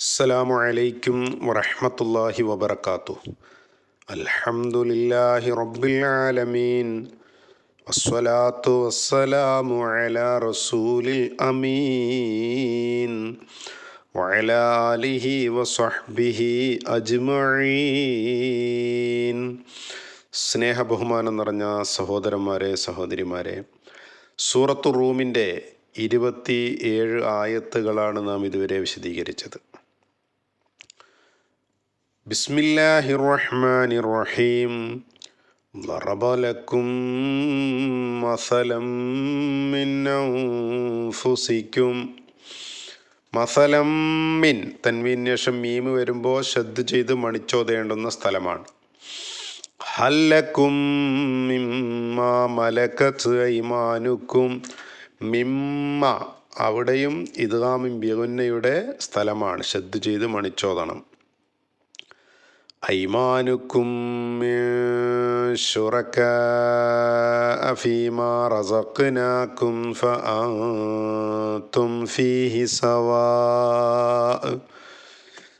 السلام عليكم ورحمة الله وبركاته الحمد لله رب العالمين والصلاة والسلام على رسول الأمين وعلى آله وصحبه أجمعين സ്നേഹ ബഹുമാനം നിറഞ്ഞ സഹോദരന്മാരെ സഹോദരിമാരെ സൂറത്തു റൂമിൻ്റെ ഇരുപത്തി ഏഴ് ആയത്തുകളാണ് നാം ഇതുവരെ വിശദീകരിച്ചത് ബിസ്മില്ലാഹിർ റഹ്മാനിർ റഹീം ضرب لكم مثلا من أنفسكم മസലം മിൻ തൻവീന് ശേഷം മീമ് വരുമ്പോൾ ശ്രദ്ധ ചെയ്ത് മണിച്ചോതേണ്ടുന്ന സ്ഥലമാണ് ഹല്ലക്കും മിമ്മ മലക്കത്ത് ഐമാനുക്കും മിമ്മ അവിടെയും ഇദ്ഗാമിൻ ബിഗുന്നയുടെ സ്ഥലമാണ് ശ്രദ്ധ ചെയ്ത് മണിച്ചോദണം أيمانكم من شركاء فيما رزقناكم فأنتم فيه سواء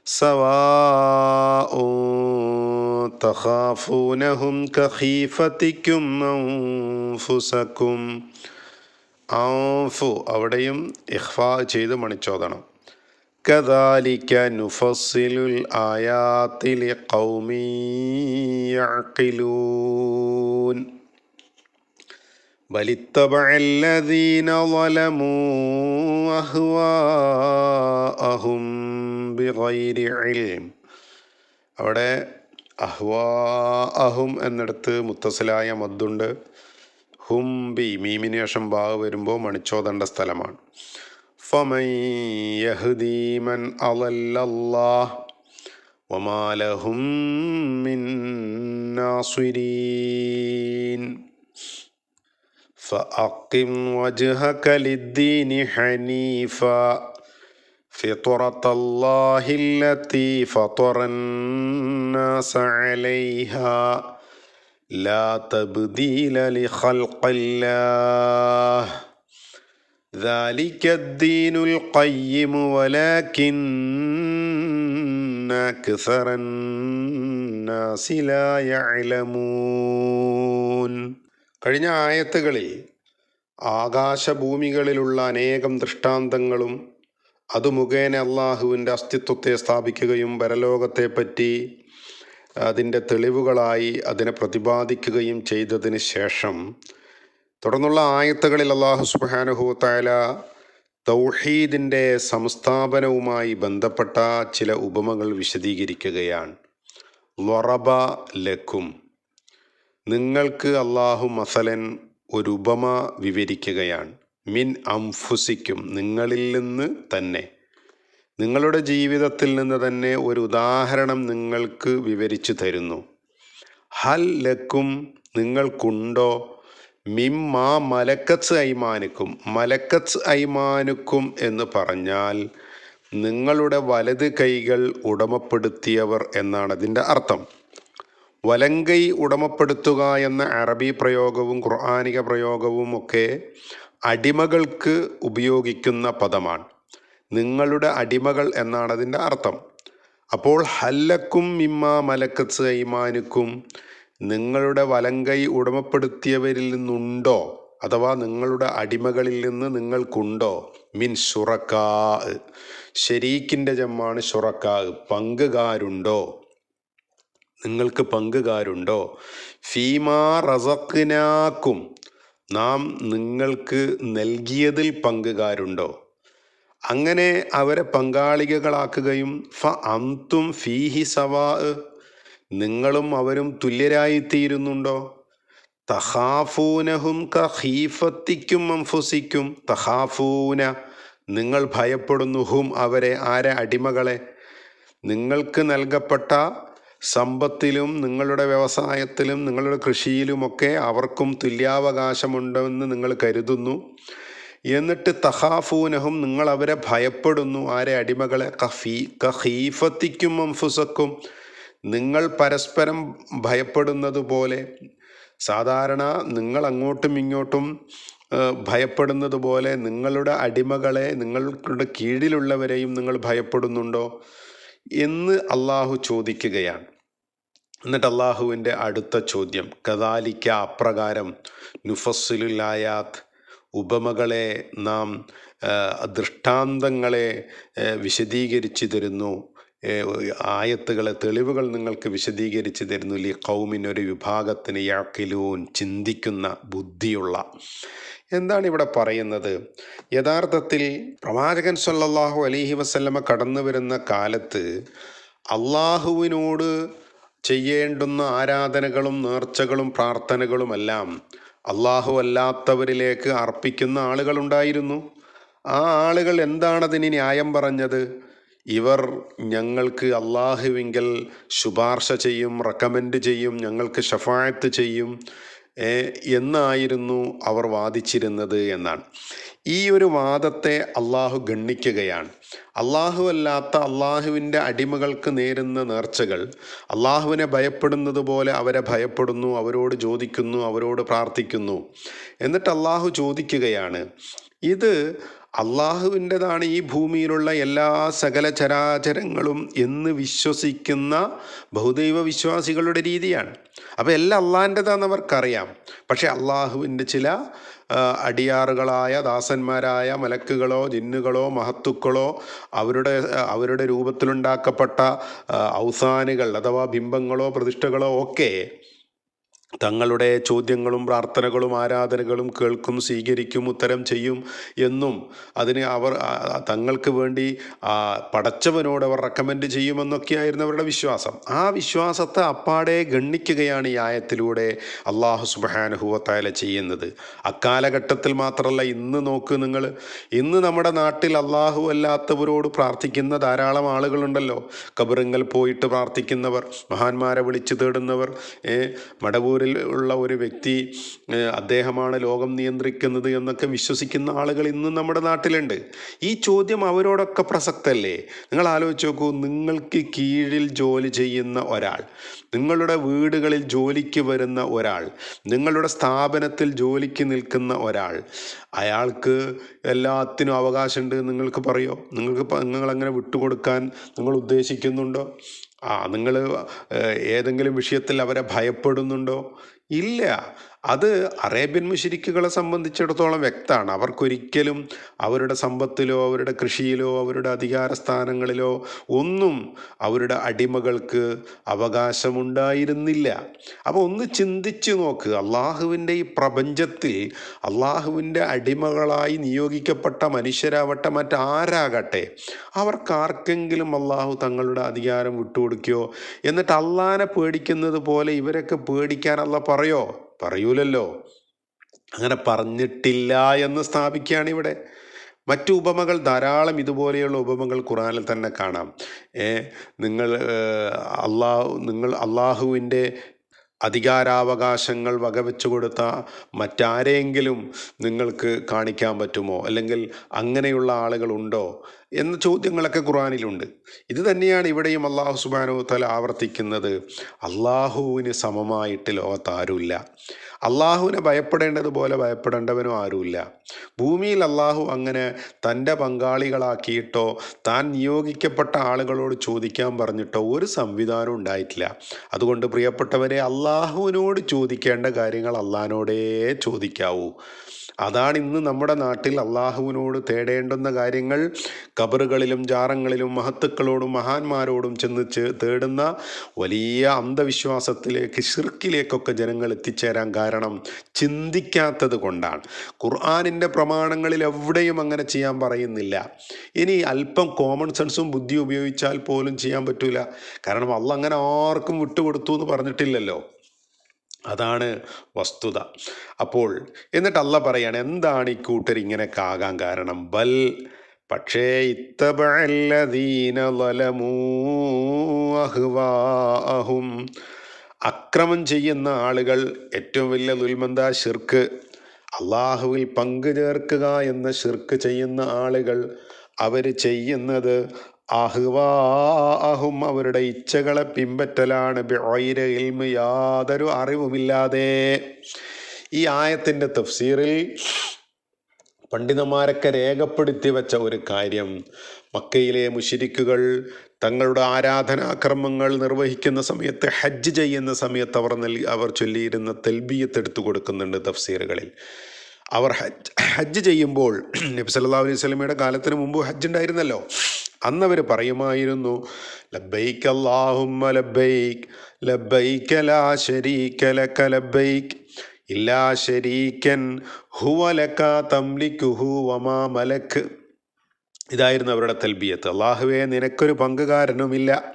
سواء تخافونهم كخيفتكم أنفسكم അൻഫു അവിടെയും ഇഖ്ഫ ചെയ്ത് മണിച്ചോദണം كذلك نفصل الآيات لقوم يعقلون بل اتبع الذين ظلموا أهواءهم بغير علم അവിടെ അഹ്വാ അഹും എന്നിടത്ത് മുത്തസിലായ മദ്ദുണ്ട് ഹും ബി മീമിന് ശേഷം ബാഗ് വരുമ്പോൾ മണിച്ചോതേണ്ട സ്ഥലമാണ് فمن يهدي من أضل الله وما لهم من ناصرين. فأقم وجهك للدين حنيفا. فطرة الله التي فطر الناس عليها. لا تبديل لخلق الله. ذلك الدين القيم ولكن أكثر الناس لا يعلمون കഴിഞ്ഞ ആയത്തുകളിൽ ആകാശഭൂമികളിലുള്ള അനേകം ദൃഷ്ടാന്തങ്ങളും അത് മുഖേന അള്ളാഹുവിൻ്റെ അസ്തിത്വത്തെ സ്ഥാപിക്കുകയും പരലോകത്തെപ്പറ്റി അതിൻ്റെ തെളിവുകളായി അതിനെ പ്രതിപാദിക്കുകയും ചെയ്തതിന് ശേഷം തുടർന്നുള്ള ആയത്തുകളിൽ അള്ളാഹു സുബാനുഹു താല തൗഹീദിന്റെ സംസ്ഥാപനവുമായി ബന്ധപ്പെട്ട ചില ഉപമകൾ വിശദീകരിക്കുകയാണ്. ലൊറബ ലഖും നിങ്ങൾക്ക് അള്ളാഹു മസലൻ ഒരു ഉപമ വിവരിക്കുകയാണ്. മിൻ അംഫുസിക്കും നിങ്ങളിൽ നിന്ന് തന്നെ. നിങ്ങളുടെ ജീവിതത്തിൽ നിന്ന് തന്നെ ഒരു ഉദാഹരണം നിങ്ങൾക്ക് വിവരിച്ചു തരുന്നു. ഹൽ ലക്കും നിങ്ങൾക്കുണ്ടോ? മിമ്മ മലക്കത്ത് ഐമാനുക്കും മലക്കത്ത് ഐമാനുക്കും എന്ന് പറഞ്ഞാൽ നിങ്ങളുടെ വലത് കൈകൾ ഉടമപ്പെടുത്തിയവർ എന്നാണ് അതിന്റെ അർത്ഥം. വലങ്കൈ ഉടമപ്പെടുത്തുക എന്ന അറബി പ്രയോഗവും ഖുർആാനിക പ്രയോഗവും ഒക്കെ അടിമകൾക്ക് ഉപയോഗിക്കുന്ന പദമാണ്. നിങ്ങളുടെ അടിമകൾ എന്നാണ് അതിന്റെ അർത്ഥം. അപ്പോൾ ഹല്ലക്കും മിമ്മ മലക്കത്ത് ഐമാനുക്കും നിങ്ങളുടെ വലങ്കൈ ഉടമപ്പെടുത്തിയവരിൽ നിന്നുണ്ടോ? അഥവാ നിങ്ങളുടെ അടിമകളിൽ നിന്ന് നിങ്ങൾക്കുണ്ടോ? മിൻ ഷുറക്കാ ഷെരീക്കിന്റെ ജമ്മാണ് ഷുറക്കാ പങ്കുകാരുണ്ടോ? നിങ്ങൾക്ക് പങ്കുകാരുണ്ടോ? ഫീമാ റസക്കിനാക്കും നാം നിങ്ങൾക്ക് നൽകിയതിൽ പങ്കുകാരുണ്ടോ? അങ്ങനെ അവരെ പങ്കാളികളാക്കുകയും ഫ അന്തും ഫീഹി സവാ നിങ്ങളും അവരും തുല്യരായി തീരുന്നുണ്ടോ തഹാഫൂനഹും കഹീഫത്തിക്കും അംഫുസിക്കും തഹാഫൂന നിങ്ങൾ ഭയപ്പെടുന്നു ഹും അവരെ ആരെ അടിമകളെ? നിങ്ങൾക്ക് നൽകപ്പെട്ട സമ്പത്തിലും നിങ്ങളുടെ വ്യവസായത്തിലും നിങ്ങളുടെ കൃഷിയിലുമൊക്കെ അവർക്കും തുല്യാവകാശമുണ്ടെന്ന് നിങ്ങൾ കരുതുന്നു. എന്നിട്ട് തഹാഫൂനഹും നിങ്ങൾ അവരെ ഭയപ്പെടുന്നു ആരെ അടിമകളെ? കഫീ കഹീഫത്തിക്കും അംഫുസക്കും നിങ്ങൾ പരസ്പരം ഭയപ്പെടുന്നത് പോലെ സാധാരണ നിങ്ങൾ അങ്ങോട്ടും ഇങ്ങോട്ടും ഭയപ്പെടുന്നത് പോലെ നിങ്ങളുടെ അടിമകളെ നിങ്ങളുടെ കീഴിലുള്ളവരെയും നിങ്ങൾ ഭയപ്പെടുന്നുണ്ടോ എന്ന് അള്ളാഹു ചോദിക്കുകയാണ്. എന്നിട്ട് അള്ളാഹുവിന്റെ അടുത്ത ചോദ്യം കദാലിക്ക അപ്രകാരം നുഫസ്സിലുലായാത്ത് ഉപമകളെ നാം ദൃഷ്ടാന്തങ്ങളെ വിശദീകരിച്ചു തരുന്നു ആയത്തുകളെ തെളിവുകൾ നിങ്ങൾക്ക് വിശദീകരിച്ച് തരുന്നു. ലി കൗമിനൊരു വിഭാഗത്തിന് യാക്കിലൂൻ ചിന്തിക്കുന്ന ബുദ്ധിയുള്ള. എന്താണ് ഇവിടെ പറയുന്നത്? യഥാർത്ഥത്തിൽ പ്രവാചകൻ സല്ലാഹു അലഹി വസല്ലമ കടന്നു വരുന്ന കാലത്ത് അള്ളാഹുവിനോട് ചെയ്യേണ്ടുന്ന ആരാധനകളും നേർച്ചകളും പ്രാർത്ഥനകളുമെല്ലാം അള്ളാഹു അല്ലാത്തവരിലേക്ക് അർപ്പിക്കുന്ന ആളുകളുണ്ടായിരുന്നു ആ ആളുകൾ എന്താണതിന് ന്യായം പറഞ്ഞത്? ഇവർ ഞങ്ങൾക്ക് അള്ളാഹുവിങ്കൽ ശുപാർശ ചെയ്യും റെക്കമെൻഡ് ചെയ്യും ഞങ്ങൾക്ക് ഷഫായത്ത് ചെയ്യും എന്നായിരുന്നു അവർ വാദിച്ചിരുന്നത് എന്നാണ്. ഈ ഒരു വാദത്തെ അള്ളാഹു ഗണ്ണിക്കുകയാണ്. അള്ളാഹു അല്ലാത്ത അള്ളാഹുവിന്റെ അടിമകൾക്ക് നേരുന്ന നേർച്ചകൾ അള്ളാഹുവിനെ ഭയപ്പെടുന്നത് പോലെ അവരെ ഭയപ്പെടുന്നു അവരോട് ചോദിക്കുന്നു അവരോട് പ്രാർത്ഥിക്കുന്നു. എന്നിട്ട് അള്ളാഹു ചോദിക്കുകയാണ് ഇത് അള്ളാഹുവിന്റെതാണ് ഈ ഭൂമിയിലുള്ള എല്ലാ സകല ചരാചരങ്ങളും എന്ന് വിശ്വസിക്കുന്ന ബഹുദൈവ വിശ്വാസികളുടെ രീതിയാണ്. അപ്പോൾ എല്ലാം അള്ളാഹിന്റെതാണെന്ന് അവർക്കറിയാം. പക്ഷേ അള്ളാഹുവിന്റെ ചില അടിയാറുകളായ ദാസന്മാരായ മലക്കുകളോ ജിന്നുകളോ മഹത്തുക്കളോ അവരുടെ അവരുടെ രൂപത്തിലുണ്ടാക്കപ്പെട്ട ഔസാനുകൾ അഥവാ ബിംബങ്ങളോ പ്രതിഷ്ഠകളോ ഒക്കെ തങ്ങളുടെ ചോദ്യങ്ങളും പ്രാർത്ഥനകളും ആരാധനകളും കേൾക്കും സ്വീകരിക്കും ഉത്തരം ചെയ്യും എന്നും അതിന് അവർ തങ്ങൾക്ക് വേണ്ടി പടച്ചവനോട് അവർ റെക്കമെൻഡ് ചെയ്യുമെന്നൊക്കെയായിരുന്നു അവരുടെ വിശ്വാസം. ആ വിശ്വാസത്തെ അപ്പാടെ ഗണ്ണിക്കുകയാണ് ഈ ആയത്തിലൂടെ അള്ളാഹു സുബാനുഹുവത്തായ ചെയ്യുന്നത്. അക്കാലഘട്ടത്തിൽ മാത്രമല്ല ഇന്ന് നോക്ക് നിങ്ങൾ. ഇന്ന് നമ്മുടെ നാട്ടിൽ അള്ളാഹു അല്ലാത്തവരോട് പ്രാർത്ഥിക്കുന്ന ധാരാളം ആളുകളുണ്ടല്ലോ. കബറിങ്ങൽ പോയിട്ട് പ്രാർത്ഥിക്കുന്നവർ മഹാന്മാരെ വിളിച്ചു തേടുന്നവർ ഏ, മടവൂരിൽ ഉള്ള ഒരു വ്യക്തി അദ്ദേഹമാണ് ലോകം നിയന്ത്രിക്കുന്നത് എന്നൊക്കെ വിശ്വസിക്കുന്ന ആളുകൾ ഇന്നും നമ്മുടെ നാട്ടിലുണ്ട്. ഈ ചോദ്യം അവരോടൊക്കെ പ്രസക്തല്ലേ? നിങ്ങൾ ആലോചിച്ച് നോക്കൂ നിങ്ങൾക്ക് കീഴിൽ ജോലി ചെയ്യുന്ന ഒരാൾ നിങ്ങളുടെ വീടുകളിൽ ജോലിക്ക് വരുന്ന ഒരാൾ നിങ്ങളുടെ സ്ഥാപനത്തിൽ ജോലിക്ക് നിൽക്കുന്ന ഒരാൾ അയാൾക്ക് എല്ലാത്തിനും അവകാശമുണ്ട് നിങ്ങൾക്ക് പറയോ? നിങ്ങൾക്ക് നിങ്ങൾ അങ്ങനെ വിട്ടുകൊടുക്കാൻ നിങ്ങൾ ഉദ്ദേശിക്കുന്നുണ്ടോ? ആ നിങ്ങൾ ഏതെങ്കിലും വിഷയത്തിൽ അവരെ ഭയപ്പെടുന്നുണ്ടോ? ഇല്ല. അത് അറേബ്യൻ മുഷിരിക്കുകളെ സംബന്ധിച്ചിടത്തോളം വ്യക്തമാണ്. അവർക്കൊരിക്കലും അവരുടെ സമ്പത്തിലോ അവരുടെ കൃഷിയിലോ അവരുടെ അധികാര സ്ഥാനങ്ങളിലോ ഒന്നും അവരുടെ അടിമകൾക്ക് അവകാശമുണ്ടായിരുന്നില്ല. അപ്പോൾ ഒന്ന് ചിന്തിച്ചു നോക്ക്. അള്ളാഹുവിന്റെ ഈ പ്രപഞ്ചത്തിൽ അള്ളാഹുവിന്റെ അടിമകളായി നിയോഗിക്കപ്പെട്ട മനുഷ്യരാവട്ടെ മറ്റാരാകട്ടെ അവർക്കാർക്കെങ്കിലും അള്ളാഹു തങ്ങളുടെ അധികാരം വിട്ടുകൊടുക്കുകയോ എന്നിട്ട് അള്ളാനെ പേടിക്കുന്നത് പോലെ ഇവരൊക്കെ പേടിക്കാൻ അല്ല പറയോ? പറയൂലല്ലോ. അങ്ങനെ പറഞ്ഞിട്ടില്ല എന്ന് സ്ഥാപിക്കുകയാണ് ഇവിടെ മറ്റു ഉപമകൾ ധാരാളം ഇതുപോലെയുള്ള ഉപമകൾ ഖുറാനിൽ തന്നെ കാണാം. നിങ്ങൾ അള്ളാഹു നിങ്ങൾ അള്ളാഹുവിന്റെ അധികാരാവകാശങ്ങൾ വകവെച്ചു കൊടുത്ത മറ്റാരെയെങ്കിലും നിങ്ങൾക്ക് കാണിക്കാൻ പറ്റുമോ? അല്ലെങ്കിൽ അങ്ങനെയുള്ള ആളുകളുണ്ടോ എന്ന ചോദ്യങ്ങളൊക്കെ ഖുറാനിലുണ്ട് ഇത് തന്നെയാണ് ഇവിടെയും അള്ളാഹു സുബാനോ തല ആവർത്തിക്കുന്നത്. അള്ളാഹുവിന് സമമായിട്ട് ലോകത്ത് ആരുമില്ല. അള്ളാഹുവിനെ ഭയപ്പെടേണ്ടതുപോലെ ഭയപ്പെടേണ്ടവനും ആരുമില്ല. ഭൂമിയിൽ അള്ളാഹു അങ്ങനെ തന്റെ പങ്കാളികളാക്കിയിട്ടോ താൻ നിയോഗിക്കപ്പെട്ട ആളുകളോട് ചോദിക്കാൻ പറഞ്ഞിട്ടോ ഒരു സംവിധാനം ഉണ്ടായിട്ടില്ല. അതുകൊണ്ട് പ്രിയപ്പെട്ടവരെ അള്ളാഹുവിനോട് ചോദിക്കേണ്ട കാര്യങ്ങൾ അള്ളാഹിനോടേ ചോദിക്കാവൂ. അതാണ് ഇന്ന് നമ്മുടെ നാട്ടിൽ അള്ളാഹുവിനോട് തേടേണ്ടുന്ന കാര്യങ്ങൾ. കബറുകളിലും ജാറങ്ങളിലും മഹത്തുക്കളോടും മഹാന്മാരോടും ചെന്ന് തേടുന്ന വലിയ അന്ധവിശ്വാസത്തിലേക്ക് ഷിർക്കിലേക്കൊക്കെ ജനങ്ങൾ എത്തിച്ചേരാൻ കാരണം ചിന്തിക്കാത്തത് കൊണ്ടാണ്. ഖുർആാനിന്റെ പ്രമാണങ്ങളിൽ എവിടെയും അങ്ങനെ ചെയ്യാൻ പറയുന്നില്ല. ഇനി അല്പം കോമൺ സെൻസും ബുദ്ധി ഉപയോഗിച്ചാൽ പോലും ചെയ്യാൻ പറ്റൂല. കാരണം അള്ള അങ്ങനെ ആർക്കും വിട്ടുകൊടുത്തു എന്ന് പറഞ്ഞിട്ടില്ലല്ലോ. അതാണ് വസ്തുത. അപ്പോൾ എന്നിട്ട് അല്ല പറയാണ് എന്താണ് ഈ കൂട്ടർ ഇങ്ങനെ ആകാൻ കാരണം? ബൽ പക്ഷേ അഹ്വാഅഹും. അക്രമം ചെയ്യുന്ന ആളുകൾ ഏറ്റവും വലിയ ദുൽമന്ത ഷിർക്ക് അള്ളാഹുവിൽ പങ്കു ചേർക്കുക എന്ന ഷിർക്ക് ചെയ്യുന്ന ആളുകൾ അവർ ചെയ്യുന്നത് അഹ്വാഹും അവരുടെ ഇച്ഛകളെ പിൻപറ്റലാണ്. യാതൊരു അറിവുമില്ലാതെ. ഈ ആയത്തിന്റെ തഫ്സീറിൽ പണ്ഡിതന്മാരൊക്കെ രേഖപ്പെടുത്തി വെച്ച ഒരു കാര്യം. മക്കയിലെ മുഷിരിക്കുകൾ തങ്ങളുടെ ആരാധനാക്രമങ്ങൾ നിർവഹിക്കുന്ന സമയത്ത് ഹജ്ജ് ചെയ്യുന്ന സമയത്ത് അവർ നൽകി അവർ ചൊല്ലിയിരുന്ന തെൽബിയത്ത് എടുത്തു കൊടുക്കുന്നുണ്ട് തഫ്സീറുകളിൽ. അവർ ഹജ്ജ് ഹജ്ജ് ചെയ്യുമ്പോൾ നബി സല്ലല്ലാഹു അലൈഹി വസല്ലമയുടെ കാലത്തിന് മുമ്പ് ഹജ്ജ് ഉണ്ടായിരുന്നല്ലോ. അന്ന് അവർ പറയുമായിരുന്നു ലബൈക്ക് അല്ലാഹുമ്മ ലബൈക്ക് ലബ്ബൈക്ക് ലാ ശരീക്ക ലക ലബൈക്ക് ഇല്ലാ ശരീക്കൻ ഹുവ ലക തംലിക്കുഹു മലക്ക്. ഇതായിരുന്നു അവരുടെ തൽബിയത്ത്. അള്ളാഹുവെ നിനക്കൊരു പങ്കുകാരനുമില്ല.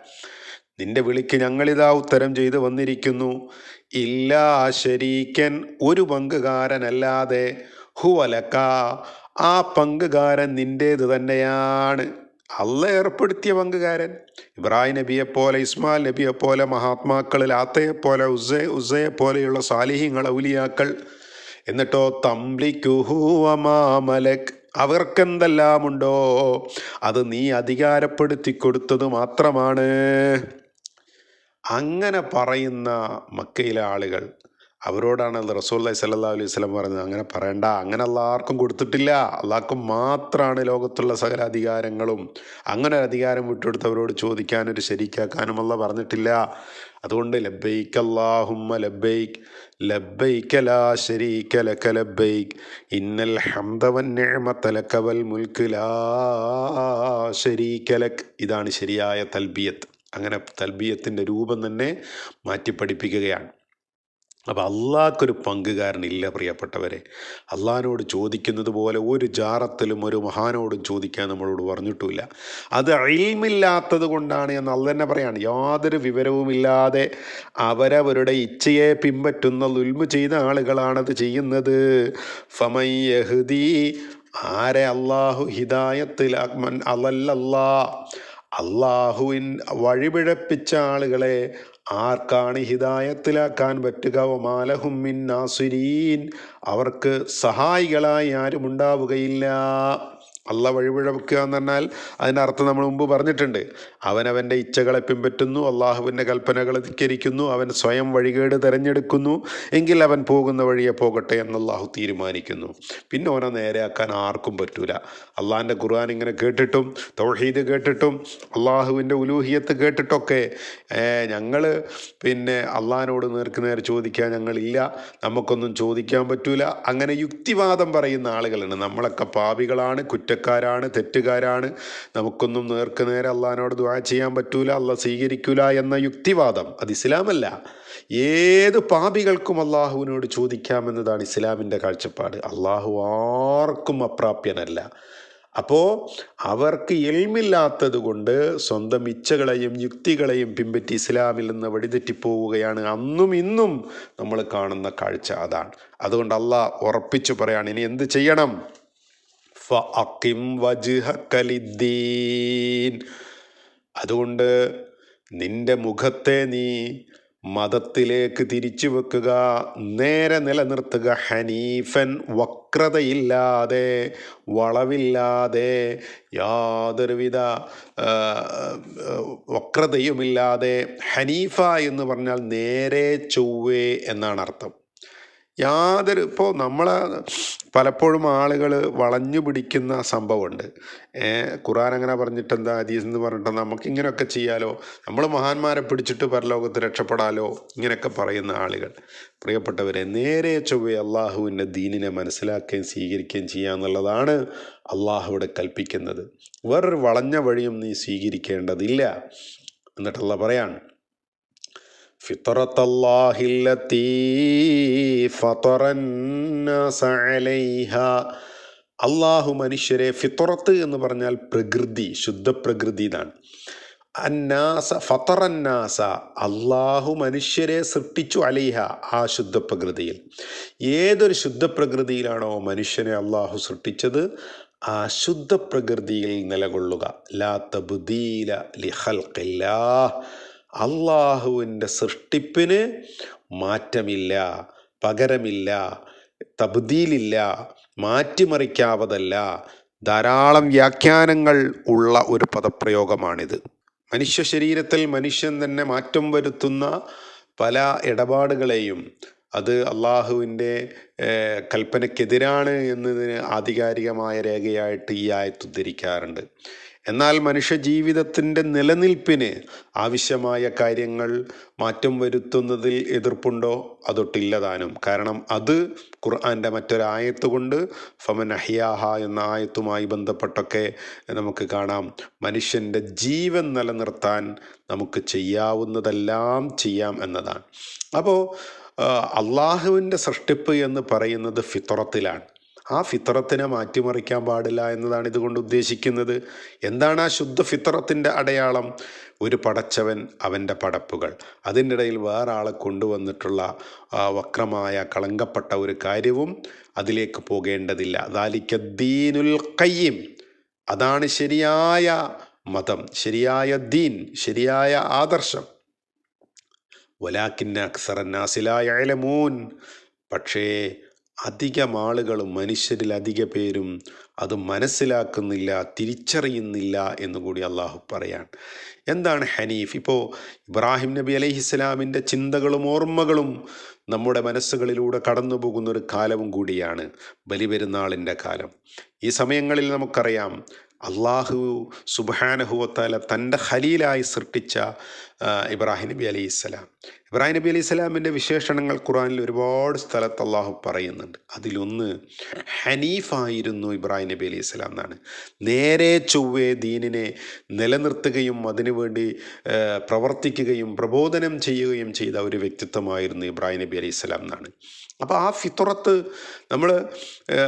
നിന്റെ വിളിക്ക് ഞങ്ങളിതാ ഉത്തരം ചെയ്തു വന്നിരിക്കുന്നു. ഇല്ലാ ശരീക്കൻ ഒരു പങ്കുകാരനല്ലാതെ ഹുവലക്ക ആ പങ്കുകാരൻ നിന്റേത് തന്നെയാണ്. അല്ല ഏർപ്പെടുത്തിയ പങ്കുകാരൻ. ഇബ്രാഹിം നബിയെ പോലെ ഇസ്മാൽ നബിയെ പോലെ മഹാത്മാക്കളിൽ ആത്തയെ പോലെ ഉസെ ഉസയെ പോലെയുള്ള സാലിഹ്യങ്ങൾ ഔലിയാക്കൾ. എന്നിട്ടോ തംലിക്കുഹുവമാമലക് അവർക്കെന്തെല്ലാമുണ്ടോ? അത് നീ അധികാരപ്പെടുത്തി കൊടുത്തത് മാത്രമാണ്. അങ്ങനെ പറയുന്ന മക്കയിലെ ആളുകൾ അവരോടാണ് റസൂല്ലി സല്ലാ അലൈഹി സ്വലം പറഞ്ഞത് അങ്ങനെ പറയണ്ട അങ്ങനെ അല്ലാർക്കും കൊടുത്തിട്ടില്ല. അള്ളാഹ്ക്ക് മാത്രമാണ് ലോകത്തുള്ള സകല അധികാരങ്ങളും. അങ്ങനെ ഒരു അധികാരം വിട്ടുകൊടുത്തവരോട് ഒരു ശരിക്കാക്കാനും അല്ല പറഞ്ഞിട്ടില്ല. അതുകൊണ്ട് ലബ്ബൈക്ക് അല്ലാഹുമ്മ ലബ്ബൈക്ക് ലബ്ബൈക്ക് ലാ ശരീക ലക ഇന്നൽ ഹംദ വൻ ലക വൽ ലാ ശരീക ലക്. ഇതാണ് ശരിയായ തൽബിയത്ത്. അങ്ങനെ തൽബിയത്തിന്റെ രൂപം തന്നെ മാറ്റി പഠിപ്പിക്കുകയാണ് അപ്പോൾ അള്ളാഹ്ക്കൊരു പങ്കുകാരനില്ല പ്രിയപ്പെട്ടവരെ. അള്ളാഹിനോട് ചോദിക്കുന്നത് പോലെ ഒരു ജാറത്തിലും ഒരു മഹാനോടും ചോദിക്കാൻ നമ്മളോട് പറഞ്ഞിട്ടുമില്ല. അത് അയിമില്ലാത്തത് കൊണ്ടാണ് എന്ന് അല്ല തന്നെ പറയാണ്. യാതൊരു വിവരവുമില്ലാതെ അവരവരുടെ ഇച്ഛയെ പിൻപറ്റുന്ന ലുൽമു ചെയ്ത ആളുകളാണത് ചെയ്യുന്നത്. ഫമയ്യഹുദി ആരെ അള്ളാഹു ഹിദായത്തിൽ അല്ലല്ലാ അള്ളാഹുവിൻ വഴിപിഴപ്പിച്ച ആളുകളെ ആർക്കാണ് ഹിദായത്തിലാക്കാൻ പറ്റുക? ഒമാലഹുമിൻ നാസുരീൻ. അവർക്ക് സഹായികളായി ആരും ഉണ്ടാവുകയില്ല അല്ല വഴിപിഴക്കുക എന്ന് പറഞ്ഞാൽ അതിന്റെ അർത്ഥം നമ്മൾ മുമ്പ് പറഞ്ഞിട്ടുണ്ട്. അവനവന്റെ ഇച്ഛകളെ പിൻപറ്റുന്നു അള്ളാഹുവിന്റെ കൽപ്പനകൾ ധിക്കരിക്കുന്നു അവൻ സ്വയം വഴികേട് തിരഞ്ഞെടുക്കുന്നു എങ്കിൽ അവൻ പോകുന്ന വഴിയെ പോകട്ടെ എന്ന് അള്ളാഹു തീരുമാനിക്കുന്നു. പിന്നെ അവനെ നേരെയാക്കാൻ ആർക്കും പറ്റൂല. അള്ളാഹിന്റെ ഖുർആൻ ഇങ്ങനെ കേട്ടിട്ടും തൗഹീദ് കേട്ടിട്ടും അള്ളാഹുവിന്റെ ഉലൂഹിയത്ത് കേട്ടിട്ടൊക്കെ ഞങ്ങൾ പിന്നെ അള്ളാഹിനോട് നേർക്ക് നേരെ ചോദിക്കാൻ ഞങ്ങളില്ല നമുക്കൊന്നും ചോദിക്കാൻ പറ്റൂല. അങ്ങനെ യുക്തിവാദം പറയുന്ന ആളുകളുണ്ട്. നമ്മളൊക്കെ പാപികളാണ് കുറ്റക്കാരാണ് തെറ്റുകാരാണ്. നമുക്കൊന്നും നേർക്ക് നേരെ അള്ളഹാനോട് ദ്വാ ചെയ്യാൻ പറ്റൂല അല്ല സ്വീകരിക്കൂല എന്ന യുക്തിവാദം അത് ഇസ്ലാമല്ല. ഏത് പാപികൾക്കും അള്ളാഹുവിനോട് ചോദിക്കാമെന്നതാണ് ഇസ്ലാമിന്റെ കാഴ്ചപ്പാട്. അള്ളാഹു ആർക്കും അപ്രാപ്യനല്ല. അപ്പോൾ അവർക്ക് എൽമില്ലാത്തത് കൊണ്ട് സ്വന്തം ഇച്ഛകളെയും യുക്തികളെയും പിൻപറ്റി ഇസ്ലാമിൽ നിന്ന് വഴിതെറ്റിപ്പോവുകയാണ്. അന്നും ഇന്നും നമ്മൾ കാണുന്ന കാഴ്ച അതാണ്. അതുകൊണ്ട് അള്ളാഹ് ഉറപ്പിച്ചു പറയാണ് ഇനി എന്ത് ചെയ്യണം? അതുകൊണ്ട് നിന്റെ മുഖത്തെ നീ മതത്തിലേക്ക് തിരിച്ചു വെക്കുക നേരെ നിലനിർത്തുക ഹനീഫൻ വക്രതയില്ലാതെ വളവില്ലാതെ യാതൊരുവിധ വക്രതയുമില്ലാതെ ഹനീഫ എന്ന് പറഞ്ഞാൽ നേരെ ചൊവ്വേ എന്നാണ് അർത്ഥം യാതൊരു ഇപ്പോൾ നമ്മളെ പലപ്പോഴും ആളുകൾ വളഞ്ഞു പിടിക്കുന്ന സംഭവമുണ്ട്. ഖുറാൻ അങ്ങനെ പറഞ്ഞിട്ട് എന്താ ഹദീസ് എന്ന് പറഞ്ഞിട്ട് നമുക്ക് ഇങ്ങനെയൊക്കെ ചെയ്യാലോ നമ്മൾ മഹാന്മാരെ പിടിച്ചിട്ട് പരലോകത്ത് രക്ഷപ്പെടാലോ ഇങ്ങനെയൊക്കെ പറയുന്ന ആളുകൾ. പ്രിയപ്പെട്ടവരെ നേരെ ചൊവ്വെ അള്ളാഹുവിന്റെ ദീനിനെ മനസ്സിലാക്കുകയും സ്വീകരിക്കുകയും ചെയ്യുക എന്നുള്ളതാണ് അള്ളാഹുവിടെ കൽപ്പിക്കുന്നത്. വേറൊരു വളഞ്ഞ വഴിയും നീ സ്വീകരിക്കേണ്ടതില്ല. എന്നിട്ടുള്ള പറയാണ് فطرة الله التي فطر الناس عليها അള്ളാഹു മനുഷ്യരെ ഫിത്തുറത്ത് എന്ന് പറഞ്ഞാൽ പ്രകൃതി ശുദ്ധ പ്രകൃതി എന്നാണ് അന്നാസ ഫത്തറന്നാസ അള്ളാഹു മനുഷ്യരെ സൃഷ്ടിച്ചു അലിഹ ആ ശുദ്ധ പ്രകൃതിയിൽ ഏതൊരു ശുദ്ധ പ്രകൃതിയിലാണോ മനുഷ്യനെ അള്ളാഹു സൃഷ്ടിച്ചത് ആ ശുദ്ധ പ്രകൃതിയിൽ നിലകൊള്ളുക ലാ തബുദീല ലിഹൽക്കില്ലാ അള്ളാഹുവിന്റെ സൃഷ്ടിപ്പിന് മാറ്റമില്ല പകരമില്ല തബ്ദീലില്ല മാറ്റിമറിക്കാവതല്ല. ധാരാളം വ്യാഖ്യാനങ്ങൾ ഉള്ള ഒരു പദപ്രയോഗമാണിത്. മനുഷ്യ ശരീരത്തിൽ മനുഷ്യൻ തന്നെ മാറ്റം വരുത്തുന്ന പല ഇടപാടുകളെയും അത് അള്ളാഹുവിന്റെ കൽപ്പനയ്ക്കെതിരാണ് എന്നതിന് ആധികാരികമായ രേഖയായിട്ട് ഈ ആയത്ത് ഉദ്ധരിക്കാറുണ്ട്. എന്നാൽ മനുഷ്യ ജീവിതത്തിന്റെ നിലനിൽപ്പിന് ആവശ്യമായ കാര്യങ്ങൾ മാറ്റം വരുത്തുന്നതിൽ എതിർപ്പുണ്ടോ? അതൊട്ടില്ലതാനും. കാരണം അത് ഖുർആന്റെ മറ്റൊരായത്ത് കൊണ്ട് ഫമൻ അഹിയാഹ എന്ന ആയത്തുമായി ബന്ധപ്പെട്ടൊക്കെ നമുക്ക് കാണാം. മനുഷ്യന്റെ ജീവൻ നിലനിർത്താൻ നമുക്ക് ചെയ്യാവുന്നതെല്ലാം ചെയ്യാം എന്നതാണ്. അപ്പോൾ അള്ളാഹുവിന്റെ സൃഷ്ടിപ്പ് എന്ന് പറയുന്നത് ഫിത്രത്തിലാണ് ആ ഫിത്രത്തിനെ മാറ്റിമറിക്കാൻ പാടില്ല എന്നതാണ് ഇതുകൊണ്ട് ഉദ്ദേശിക്കുന്നത്. എന്താണ് ആ ശുദ്ധ ഫിത്രത്തിന്റെ അടയാളം? ഒരു പടച്ചവൻ അവന്റെ പടപ്പുകൾ. അതിന്റെ ഇടയിൽ വേറെ ആളെ കൊണ്ടുവന്നിട്ടുള്ള വക്രമായ കളങ്കപ്പെട്ട ഒരു കാര്യവും അതിലേക്ക് പോകേണ്ടതില്ല. ദാലിക്കദ്ദീനുൽ കയ്യം അതാണ് ശരിയായ മതം ശരിയായ ദീൻ ശരിയായ ആദർശം. വലാക്കിന്ന അക്സറന്നാസിലായാലമൂൻ പക്ഷേ അധികം ആളുകളും മനുഷ്യരിൽ അധിക പേരും അത് മനസ്സിലാക്കുന്നില്ല തിരിച്ചറിയുന്നില്ല എന്ന് കൂടി അള്ളാഹു പറയാൻ. എന്താണ് ഹനീഫ്? ഇപ്പോൾ ഇബ്രാഹിം നബി അലൈഹിസ്സലാമിന്റെ ചിന്തകളും ഓർമ്മകളും നമ്മുടെ മനസ്സുകളിലൂടെ കടന്നു പോകുന്ന ഒരു കാലവും കൂടിയാണ് ബലിപെരുന്നാളിന്റെ കാലം. ഈ സമയങ്ങളിൽ നമുക്കറിയാം അള്ളാഹു സുബാനഹുവത്താല തന്റെ ഹലീലായി സൃഷ്ടിച്ച ഇബ്രാഹിം നബി അലൈഹി സ്വലാം. ഇബ്രാഹിം നബി അലൈഹി സ്വലാമിന്റെ വിശേഷണങ്ങൾ ഖുറാനിൽ ഒരുപാട് സ്ഥലത്ത് അള്ളാഹു പറയുന്നുണ്ട്. അതിലൊന്ന് ഹനീഫായിരുന്നു ഇബ്രാഹിം നബി അലൈഹി സ്വലാം എന്നാണ്. നേരെ ചൊവ്വേ ദീനിനെ നിലനിർത്തുകയും അതിനുവേണ്ടി പ്രവർത്തിക്കുകയും പ്രബോധനം ചെയ്യുകയും ചെയ്ത ഒരു വ്യക്തിത്വമായിരുന്നു ഇബ്രാഹിം നബി അലൈഹി സ്വലാം എന്നാണ്. അപ്പോൾ ആ ഫിത്തുറത്ത് നമ്മൾ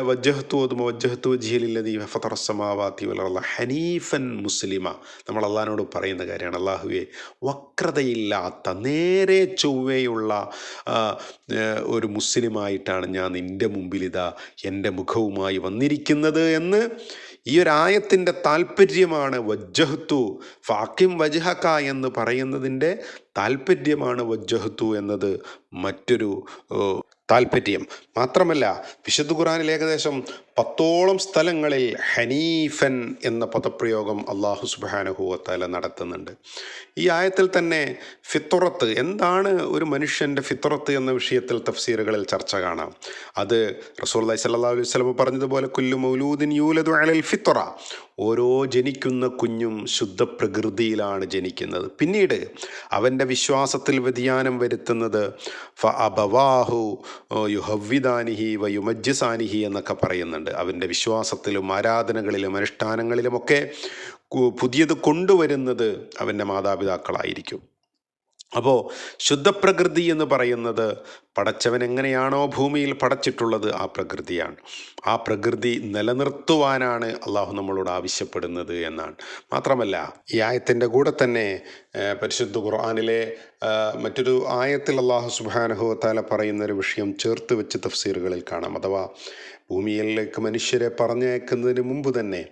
വജ്ജഹത്തു ഓതുമ്പോൾ വജ്ജഹത്തു വജിഹലില്ലതി ഫത്തറസമാവാത്തി വളർന്ന ഹനീഫൻ മുസ്ലിമ. നമ്മൾ അള്ളഹാനോട് പറയുന്ന കാര്യമാണ്. അള്ളാഹുവെ വക്രതയില്ലാത്ത നേരെ ചൊവ്വയുള്ള ഒരു മുസ്ലിമായിട്ടാണ് ഞാൻ നിന്റെ മുമ്പിൽ ഇതാ എന്റെ മുഖവുമായി വന്നിരിക്കുന്നത് എന്ന് ഈ ഒരു ആയത്തിന്റെ താല്പര്യമാണ് വജ്ജഹത്തു. ഫാക്കിം വജ്ഹക്ക എന്ന് പറയുന്നതിന്റെ താല്പര്യമാണ് വജ്ജഹത്തു എന്നത് മറ്റൊരു താല്പര്യം മാത്രമല്ല വിശുദ്ധ ഖുറാനിൽ ഏകദേശം പത്തോളം സ്ഥലങ്ങളിൽ ഹനീഫൻ എന്ന പദപ്രയോഗം അള്ളാഹു സുബാനുഹൂവത്താല നടത്തുന്നുണ്ട്. ഈ ആയത്തിൽ തന്നെ ഫിത്തുറത്ത് എന്താണ് ഒരു മനുഷ്യന്റെ ഫിത്തുറത്ത് എന്ന വിഷയത്തിൽ തഫ്സീറുകളിൽ ചർച്ച കാണാം. അത് റസൂൽ സല്ലാ അലൈഹി സ്വലം പറഞ്ഞതുപോലെ കുല്ലു മൗലൂദിൻ യൂലദു അലൽ ഫിത്തുറ ഓരോ ജനിക്കുന്ന കുഞ്ഞും ശുദ്ധ പ്രകൃതിയിലാണ് ജനിക്കുന്നത്. പിന്നീട് അവന്റെ വിശ്വാസത്തിൽ വ്യതിയാനം വരുത്തുന്നത് ഫ അബവാഹു യുഹവ്വിദാനിഹി യുമജ്ജിസാനിഹി എന്നൊക്കെ പറയുന്നുണ്ട്. അവന്റെ വിശ്വാസത്തിലും ആരാധനകളിലും അനുഷ്ഠാനങ്ങളിലുമൊക്കെ പുതിയത് കൊണ്ടുവരുന്നത് അവന്റെ മാതാപിതാക്കളായിരിക്കും. അപ്പോൾ ശുദ്ധപ്രകൃതി എന്ന് പറയുന്നത് പടച്ചവൻ എങ്ങനെയാണോ ഭൂമിയിൽ പടച്ചിട്ടുള്ളത് ആ പ്രകൃതിയാണ്. ആ പ്രകൃതി നിലനിർത്തുവാനാണ് അള്ളാഹു നമ്മളോട് ആവശ്യപ്പെടുന്നത് എന്നാണ്. മാത്രമല്ല ഈ ആയത്തിന്റെ കൂടെ തന്നെ പരിശുദ്ധ ഖുർആാനിലെ മറ്റൊരു ആയത്തിൽ അള്ളാഹു സുബാനഹുത്താല പറയുന്ന ഒരു വിഷയം ചേർത്ത് വെച്ച് തഫ്സീറുകളിൽ കാണാം. അഥവാ ഭൂമിയിലേക്ക് മനുഷ്യരെ പറഞ്ഞയക്കുന്നതിന് മുമ്പ് തന്നെ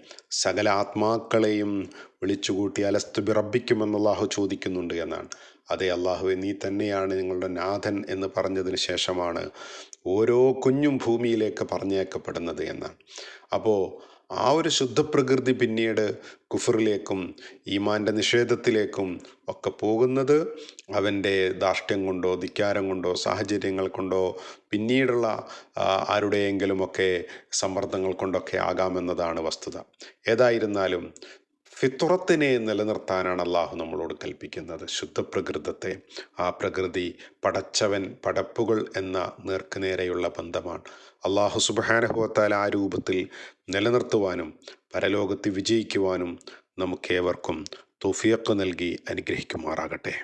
സകല ആത്മാക്കളെയും വിളിച്ചുകൂട്ടി അലസ്തുബി റബ്ബിക്കുമെന്ന് അള്ളാഹു ചോദിക്കുന്നുണ്ട് എന്നാണ്. അതെ അള്ളാഹുവെ നീ തന്നെയാണ് നിങ്ങളുടെ നാഥൻ എന്ന് പറഞ്ഞതിന് ശേഷമാണ് ഓരോ കുഞ്ഞും ഭൂമിയിലേക്ക് പറഞ്ഞേക്കപ്പെടുന്നത് എന്നാണ്. അപ്പോൾ ആ ഒരു ശുദ്ധപ്രകൃതി പിന്നീട് കുഫറിലേക്കും ഈമാന്റെ നിഷേധത്തിലേക്കും ഒക്കെ പോകുന്നത് അവന്റെ ധാർഷ്ട്യം കൊണ്ടോ ധിക്കാരം കൊണ്ടോ സാഹചര്യങ്ങൾ കൊണ്ടോ പിന്നീടുള്ള ആരുടെയെങ്കിലുമൊക്കെ സമ്മർദ്ദങ്ങൾ കൊണ്ടൊക്കെ ആകാമെന്നതാണ് വസ്തുത. ഏതായിരുന്നാലും ഫിത്തുറത്തിനെ നിലനിർത്താനാണ് അള്ളാഹു നമ്മളോട് കൽപ്പിക്കുന്നത്. ശുദ്ധപ്രകൃതത്തെ ആ പ്രകൃതി പടച്ചവൻ പടപ്പുകൾ എന്ന നേർക്കുനേരെയുള്ള ബന്ധമാണ്. അള്ളാഹു സുബാനുഭവത്താൽ ആ രൂപത്തിൽ നിലനിർത്തുവാനും പരലോകത്ത് വിജയിക്കുവാനും നമുക്കേവർക്കും തുഫിയക്ക് നൽകി അനുഗ്രഹിക്കുമാറാകട്ടെ.